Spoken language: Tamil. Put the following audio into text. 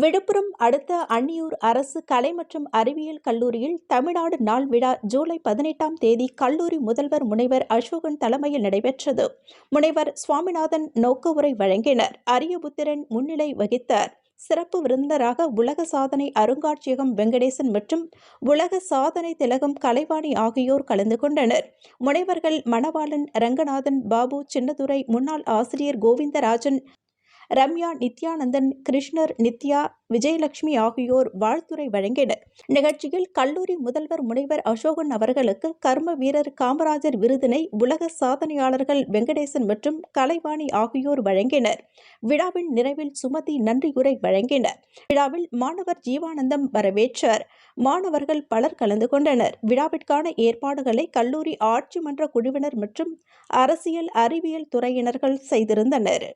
விழுப்புரம் அடுத்த அன்னியூர் அரசு கலை மற்றும் அறிவியல் கல்லூரியில் தமிழ்நாடு நாள் விழா ஜூலை பதினெட்டாம் தேதி கல்லூரி முதல்வர் முனைவர் அசோகன் தலைமையில் நடைபெற்றது. முனைவர் சுவாமிநாதன் நோக்க உரை வழங்கினர். அரியபுத்திரன் முன்னிலை வகித்தார். சிறப்பு விருந்தராக உலக சாதனை அருங்காட்சியகம் வெங்கடேசன் மற்றும் உலக சாதனை திலகம் கலைவாணி ஆகியோர் கலந்து கொண்டனர். முனைவர்கள் மணவாளன் ரங்கநாதன் பாபு சின்னதுரை முன்னாள் ஆசிரியர் கோவிந்தராஜன் ரம்யா நித்யானந்தன் கிருஷ்ணர் நித்யா விஜயலட்சுமி ஆகியோர் வாழ்த்துரை வழங்கினர். நிகழ்ச்சியில் கல்லூரி முதல்வர் முனைவர் அசோகன் அவர்களுக்கு கர்ம வீரர் காமராஜர் விருதினை உலக சாதனையாளர்கள் வெங்கடேசன் மற்றும் கலைவாணி ஆகியோர் வழங்கினர். விழாவின் நிறைவில் சுமதி நன்றியுரை வழங்கினர். விழாவில் மாணவர் ஜீவானந்தம் வரவேற்றார். மாணவர்கள் பலர் கலந்து கொண்டனர். விழாவிற்கான ஏற்பாடுகளை கல்லூரி ஆட்சி மன்ற குழுவினர் மற்றும் அரசியல் அறிவியல் துறையினர்கள் செய்திருந்தனர்.